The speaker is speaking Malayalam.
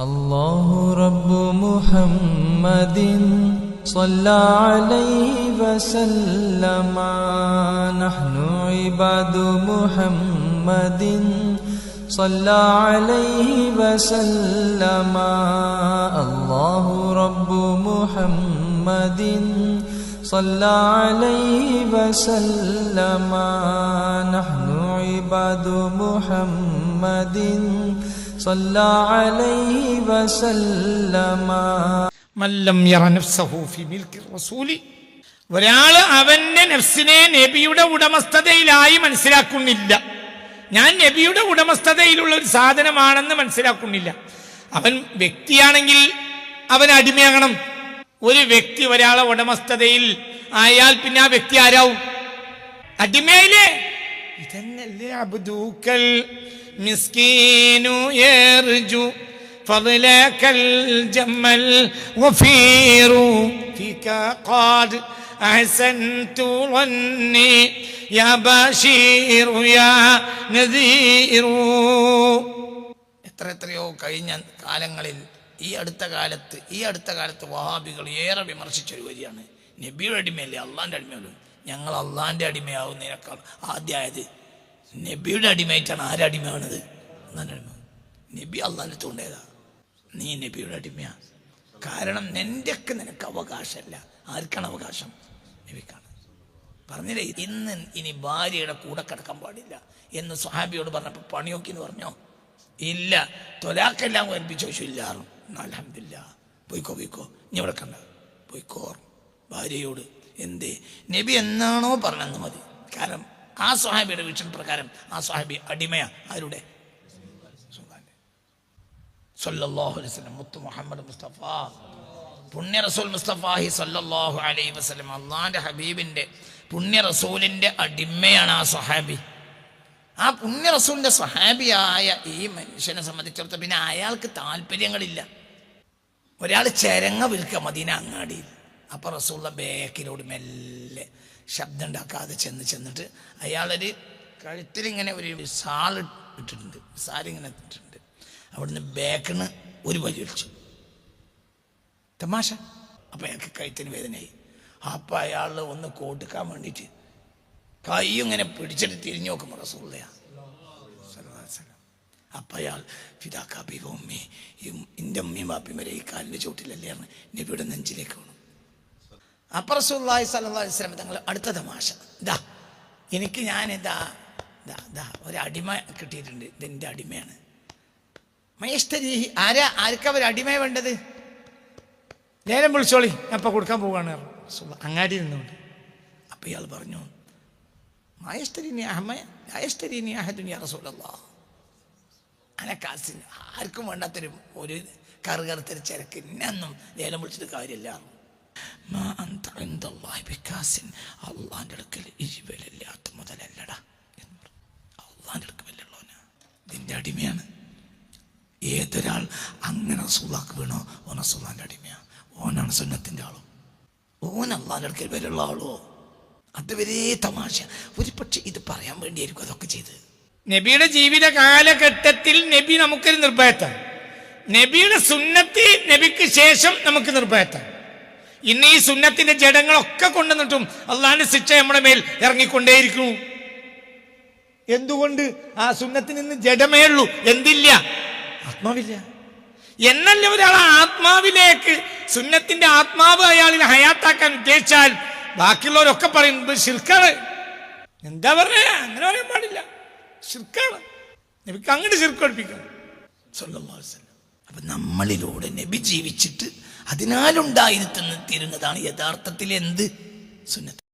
الله رب محمد صلى عليه وسلم. نحن عباد محمد صلى عليه وسلم. الله رب محمد صلى عليه وسلم. نحن عباد محمد ഒരാൾ അവന്റെ നഫ്സിനെ നബിയുടെ ഉടമസ്ഥതയിലായി മനസ്സിലാക്കുന്നില്ല. ഞാൻ നബിയുടെ ഉടമസ്ഥതയിലുള്ള ഒരു സാധനമാണെന്ന് മനസ്സിലാക്കുന്നില്ല. അവൻ വ്യക്തിയാണെങ്കിൽ അവൻ അടിമയാകണം. ഒരു വ്യക്തി ഒരാളെ ഉടമസ്ഥതയിൽ ആയാൽ പിന്നെ ആ വ്യക്തി ആരാവും? അടിമയിലേ? ഇതന്നല്ലേ അബ്ദൂക്കൽ. മിസ്കീനു യർജു فضلك الجمل وفير فيك قد أحسنت ظني يا بشير يا نذير എത്ര എത്രയോ കഴിഞ്ഞ കാലങ്ങളിൽ ഈ അടുത്ത കാലത്ത് ഈ അടുത്ത കാലത്ത് വഹാബികൾ ഏറെ വിമർശിച്ചൊരു വരിയാണ് നബിയുടെ അടിമയല്ലേ അള്ളാന്റെ അടിമയല്ലോ ഞങ്ങൾ അള്ളാന്റെ അടിമയാവുന്നതിനേക്കാൾ ആദ്യമായത് നബിയുടെ അടിമയായിട്ടാണ് ആരുടെ അടിമയാണത്? അള്ളാന്റെ നബി അള്ളാന്റെ തൊണ്ടേതാ. നീ നബിയുടെ അടിമയാ. കാരണം നിന്റെയൊക്കെ നിനക്ക് അവകാശമല്ല. ആർക്കാണ് അവകാശം? നബിക്കാണ്. പറഞ്ഞില്ലേ ഇന്ന് ഇനി ഭാര്യയുടെ കൂടെ കിടക്കാൻ പാടില്ല എന്ന് സ്വഹാബിയോട് പറഞ്ഞപ്പോൾ പണിയൊക്കെ എന്ന് പറഞ്ഞോ? ഇല്ല. തൊലാക്കെല്ലാം കൽപ്പിച്ചു ചോദിച്ചു ഇല്ലാറും അലഹമില്ല പോയിക്കോ പോയിക്കോ. ഇനി ഇവിടെ കണ്ട? പോയിക്കോ ഭാര്യയോട്. എന്തേ? നബി എന്നാണോ പറഞ്ഞെന്ന് മതി. കാരണം ആ സ്വഹാബിയുടെ വീക്ഷണ പ്രകാരം ആ സ്വഹാബി അടിമയാണ് ആരുടെ? സല്ലല്ലാഹു അലൈഹി വസല്ലം മുഹമ്മദ് പുണ്യ റസൂൽ മുസ്തഫാഹി സല്ലല്ലാഹു അലൈഹി വസല്ലം പുണ്യ അടിമയാണ് ആ സ്വഹാബി. ആ പുണ്യ റസൂലിന്റെ സ്വഹാബിയായ ഈ മനുഷ്യനെ സംബന്ധിച്ചിടത്തോളം പിന്നെ അയാൾക്ക് താല്പര്യങ്ങളില്ല. ഒരാൾ ചരങ്ങ വിൽക്കുക മദീന അങ്ങാടിയിൽ. അപ്പൊ റസൂള്ള ബേക്കിലോട് മെല്ലെ ശബ്ദം ഉണ്ടാക്കാതെ ചെന്ന് ചെന്നിട്ട് അയാളൊരു കഴുത്തിലിങ്ങനെ ഒരു സാൾ ഇട്ടിട്ടുണ്ട്. സാലിങ്ങനെ ഇട്ടിട്ടുണ്ട്. അവിടുന്ന് ബേക്കിന് ഒരു വലി ഒഴിച്ചു തമാശ. അപ്പം അയാൾക്ക് കഴുത്തിന് വേദനയായി. അപ്പം അയാൾ ഒന്ന് കോട്ടിക്കാൻ വേണ്ടിയിട്ട് കൈ ഇങ്ങനെ പിടിച്ചിട്ട് തിരിഞ്ഞു നോക്കുമ്പോൾ റസൂള്ള അപ്പം അയാൾ ഫിതാക്കാബി ഉമ്മി എന്റെ ഉമ്മയും ബാപ്പിയും ഈ കാലിന്റെ ചോട്ടിലല്ലേ നബിയുടെ നെഞ്ചിലേക്ക് വേണം. അപ്പൊ റസൂല്ലായി സല്ലല്ലാഹു അലൈഹി വസല്ലം തങ്ങൾ അടുത്ത തമാശ ഇതാ എനിക്ക് ഞാൻ ഇതാ ഇതാ ഇതാ ഒരു അടിമ കിട്ടിയിട്ടുണ്ട്. ഇതെന്റെ അടിമയാണ്. മഹേഷ്ഠരി ആരാ ആർക്കാ ഒരു അടിമ വേണ്ടത്? നേരം വിളിച്ചോളി ഇപ്പൊ കൊടുക്കാൻ. റസൂലുള്ളാഹി അങ്ങാടി നിന്നുകൊണ്ട്. അപ്പൊ ഇയാൾ പറഞ്ഞു ആർക്കും വേണ്ടാത്തൊരു ഒരു കറുകറുത്തൊരു ചരക്ക് ഇന്നൊന്നും ലേലം വിളിച്ചിട്ട് കാര്യമില്ല. അള്ളാന്റെ അടുക്കൽ ഇരുവലില്ലാത്ത മുതലല്ലടാ എന്ന് പറഞ്ഞു. അള്ളാന്റെ അടുക്കൽ വല്ലുള്ളവനാ ഇതിന്റെ അടിമയാണ്. ഏതൊരാൾ അങ്ങനെ റസൂലാക്ക് വീണോ ഓൻ റസൂലാന്റെ അടിമയാണ് ഓനാണ് സുന്നത്തിന്റെ ആളോ. ഓൻ അള്ളാന്റെ അടുക്കൽ വരെയുള്ള ആളോ. അതുവരെ തമാശ. ഒരു പക്ഷെ ഇത് പറയാൻ വേണ്ടിയായിരിക്കും അതൊക്കെ ചെയ്ത് നബിയുടെ ജീവിത കാലഘട്ടത്തിൽ നബി നമുക്കൊരു നിർഭയത്താണ്. നബിയുടെ സുന്നത്തി നബിക്ക് ശേഷം നമുക്ക് നിർഭയത്താണ്. ഇന്ന് ഈ സുന്നത്തിന്റെ ജഡങ്ങളൊക്കെ കൊണ്ടുവന്നിട്ടും അള്ളാന്റെ ശിക്ഷ നമ്മുടെ മേൽ ഇറങ്ങിക്കൊണ്ടേയിരിക്കുന്നു. എന്തുകൊണ്ട് ആ സുന്നത്തിൽ നിന്ന് ജഡമേ ഉള്ളൂ? എന്തില്ല? ആത്മാവില്ല. എന്നല്ല ഒരാൾ ആത്മാവിലേക്ക് സുന്നത്തിന്റെ ആത്മാവ് അയാളിൽ ഹയാത്താക്കാൻ ഉദ്ദേശിച്ചാൽ ബാക്കിയുള്ളവരൊക്കെ പറയുന്നത് ശിർക്കാണ്. എന്താ പറഞ്ഞ? അങ്ങനെ പറയാൻ പാടില്ല. ശിർക്കാണ്. നബിക്ക് അങ്ങോട്ട് ശിർക്ക് പഠിപ്പിക്കണം. വസല്ലം. അപ്പൊ നമ്മളിലൂടെ നബി ജീവിച്ചിട്ട് അതിനാലുണ്ടായിരുത്തുന്ന തീരുന്നതാണ് യഥാർത്ഥത്തിൽ എന്ത്? സുന്നത്ത്.